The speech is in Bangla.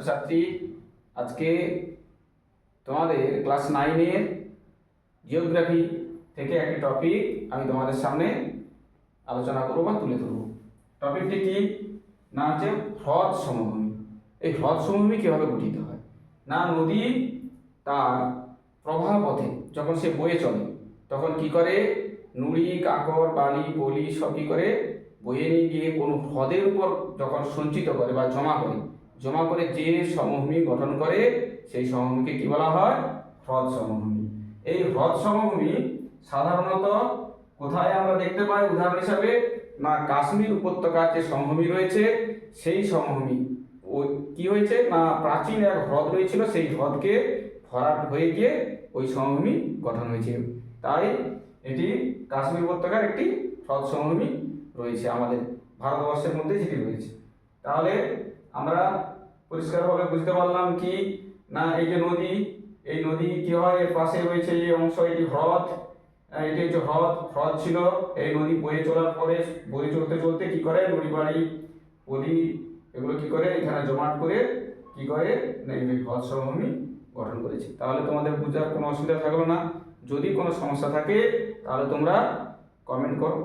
ছাত্রছাত্রী, আজকে তোমাদের ক্লাস নাইনের জিওগ্রাফি থেকে একটি টপিক আমি তোমাদের সামনে আলোচনা করব বা তুলে ধরবো। টপিকটি কি? না হচ্ছে হ্রদ সমভূমি। এই হ্রদ সমভূমি কীভাবে গঠিত হয়? না নদী তার প্রবাহ পথে যখন সে বয়ে চলে, তখন কি করে? নুড়ি, কাকর, বালি, পলি সব কী করে? বয়ে নিয়ে গিয়ে কোনো হ্রদের উপর যখন সঞ্চিত করে বা জমা করে জমা করে যে সমভূমি গঠন করে, সেই সমভূমিকে কি বলা হয়? হ্রদ সমভূমি। এই হ্রদ সমভূমি সাধারণত কোথায় আমরা দেখতে পাই? উদাহরণ হিসাবে, না, কাশ্মীর উপত্যকার যে সমভূমি রয়েছে, সেই সমভূমি। ওই কি হয়েছে? না, প্রাচীন এক হ্রদ রয়েছিল, সেই হ্রদকে ভরাট হয়ে গিয়ে ওই সমভূমি গঠন হয়েছে। তাই এটি কাশ্মীর উপত্যকার একটি হ্রদ সমভূমি রয়েছে আমাদের ভারতবর্ষের মধ্যে যেটি রয়েছে। তাহলে আমরা পরিষ্কারভাবে বুঝতে পারলাম কি না এই যে নদী, এই নদী কি হয়? এর পাশে রয়েছে এই অংশ, এটি হ্রদ। এটি হচ্ছে হ্রদ। হ্রদ ছিল। এই নদী বয়ে চলার পরে বয়ে চলতে চলতে কি করে? নদী বাড়ি পলি এগুলো কি করে? এখানে জমাট করে কি করে? হ্রদ সমভূমি গঠন করেছে। তাহলে তোমাদের বোঝার কোনো অসুবিধা থাকল না। যদি কোনো সমস্যা থাকে, তাহলে তোমরা কমেন্ট করো।